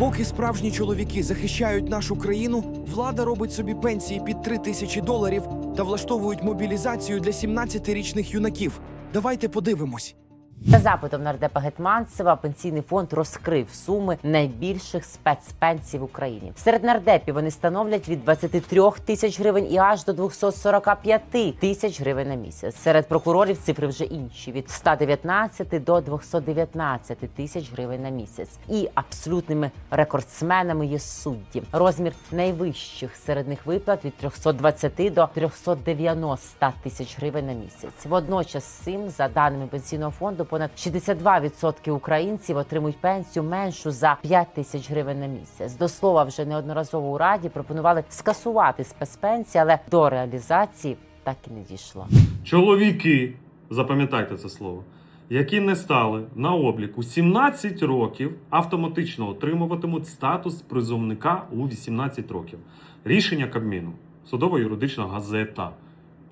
Поки справжні чоловіки захищають нашу країну, влада робить собі пенсії під 3 тисячі доларів та влаштовують мобілізацію для 17-річних юнаків. Давайте подивимось. За запитом нардепа Гетманцева пенсійний фонд розкрив суми найбільших спецпенсій в Україні. Серед нардепів вони становлять від 23 тисяч гривень і аж до 245 тисяч гривень на місяць. Серед прокурорів цифри вже інші від 119 до 219 тисяч гривень на місяць. І абсолютними рекордсменами є судді. Розмір найвищих серед них виплат від 320 до 390 тисяч гривень на місяць. Водночас цим, за даними пенсійного фонду, понад 62% українців отримують пенсію меншу за 5 тисяч гривень на місяць. До слова, вже неодноразово у раді пропонували скасувати спецпенсії, але до реалізації так і не дійшло. Чоловіки, запам'ятайте це слово, які не стали на обліку 17 років, автоматично отримуватимуть статус призовника у 18 років. Рішення Кабміну, судово-юридична газета.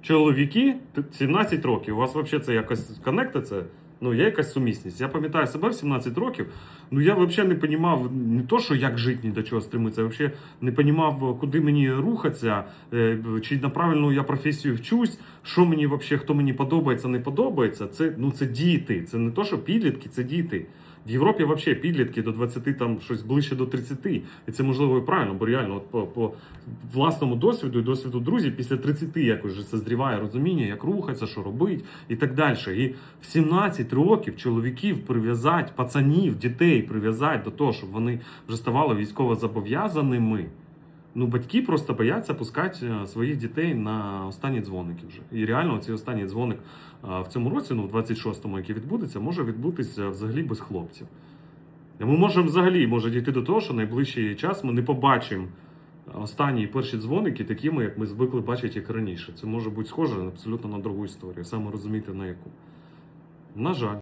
Чоловіки т- 17 років. У вас взагалі це якось коннектиться? Ну, є якась сумісність. Я пам'ятаю себе в 17 років. Ну я взагалі не розумів не то, що як жити, ні до чого стремитися, я взагалі не розумів, куди мені рухатися, е, чи на правильну я професію вчусь, що мені взагалі, хто мені подобається, не подобається. Це ну це діти. Це не то, що підлітки, це діти. В Європі взагалі підлітки до 20, там щось ближче до 30. І це можливо і правильно, бо реально, от по, по власному досвіду і досвіду друзів, після 30 якось вже созріває розуміння, як рухатися, що робить і так далі. І в 17 років чоловіків прив'язати, пацанів, дітей прив'язати до того, щоб вони вже ставали військово зобов'язаними. Ну, батьки просто бояться пускати е, своїх дітей на останні дзвоники вже. І реально цей останній дзвоник е, в цьому році, ну в 26-му, який відбудеться, може відбутися взагалі без хлопців. І Ми можемо взагалі може дійти до того, що найближчий час ми не побачимо останні і перші дзвоники такими, як ми звикли бачити їх раніше. Це може бути схоже абсолютно на другу історію. Саме розуміти на яку. На жаль.